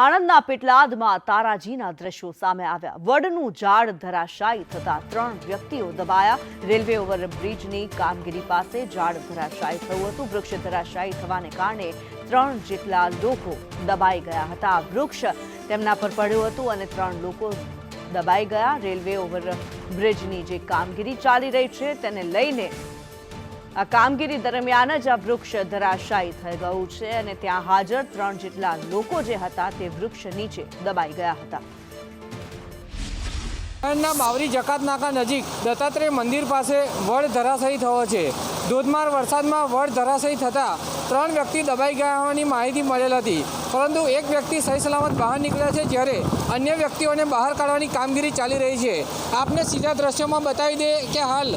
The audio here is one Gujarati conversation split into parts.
આણંદના પેટલાદમાં તારાજીના દ્રશ્યો સામે આવ્યા. વડનું ઝાડ ધરાશાયી થતા ત્રણ વ્યક્તિઓ દબાયા. રેલવે ઓવરબ્રિજની કામગીરી પાસે ઝાડ ધરાશાયી થયું હતું. વૃક્ષ ધરાશાયી થવાને કારણે ત્રણ જેટલા લોકો દબાઈ ગયા હતા. વૃક્ષ તેમના પર પડ્યું હતું અને ત્રણ લોકો દબાઈ ગયા. રેલવે ઓવરબ્રિજની જે કામગીરી ચાલી રહી છે તેને લઈને આ કામગીરી દરમિયાન જ આ વૃક્ષ ધરાશાયી થઈ ગયું છે અને ત્યાં હાજર ત્રણ જેટલા લોકો જે હતા તે વૃક્ષ નીચે દબાઈ ગયા હતા. શહેરના બાવરી જકાત નાકા નજીક દત્તાત્રેય મંદિર પાસે વડ ધરાશાયી થયો છે. ધોધમાર વરસાદમાં વડ ધરાશયી થતાં ત્રણ વ્યક્તિ દબાઈ ગયા હોવાની માહિતી મળેલ હતી. પરંતુ એક વ્યક્તિ સહી સલામત બહાર નીકળ્યા છે જ્યારે અન્ય વ્યક્તિઓને બહાર કાઢવાની કામગીરી ચાલી રહી છે. આપને સીધા દ્રશ્યોમાં બતાવી દે કે હાલ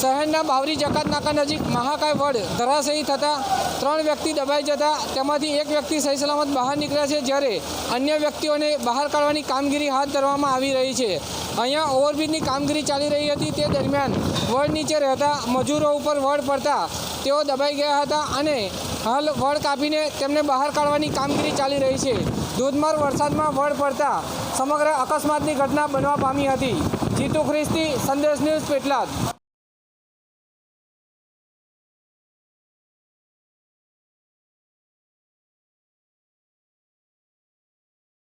શહેરના બાવરી જકાત નાકા નજીક મહાકાય વડ ધરાશયી થતાં ત્રણ વ્યક્તિ દબાઈ જતા તેમાંથી એક વ્યક્તિ સહી સલામત બહાર નીકળ્યા છે જ્યારે અન્ય વ્યક્તિઓને બહાર કાઢવાની કામગીરી હાથ ધરવામાં આવી રહી છે. અહીંયા ઓવરબ્રિજની કામગીરી ચાલી રહી હતી. તે દરમિયાન વડ નીચે રહેતા મજૂરો ઉપર વડ પડતા તેઓ દબાઈ ગયા હતા અને હાલ વડ કાપીને તેમને બહાર કાઢવાની કામગીરી ચાલી રહી છે. ધોધમાર વરસાદમાં વડ પડતા સમગ્ર અકસ્માતની ઘટના બનવા પામી હતી. જીતુ ખ્રિસ્તી, સંદેશ ન્યૂઝ પેટલાદ.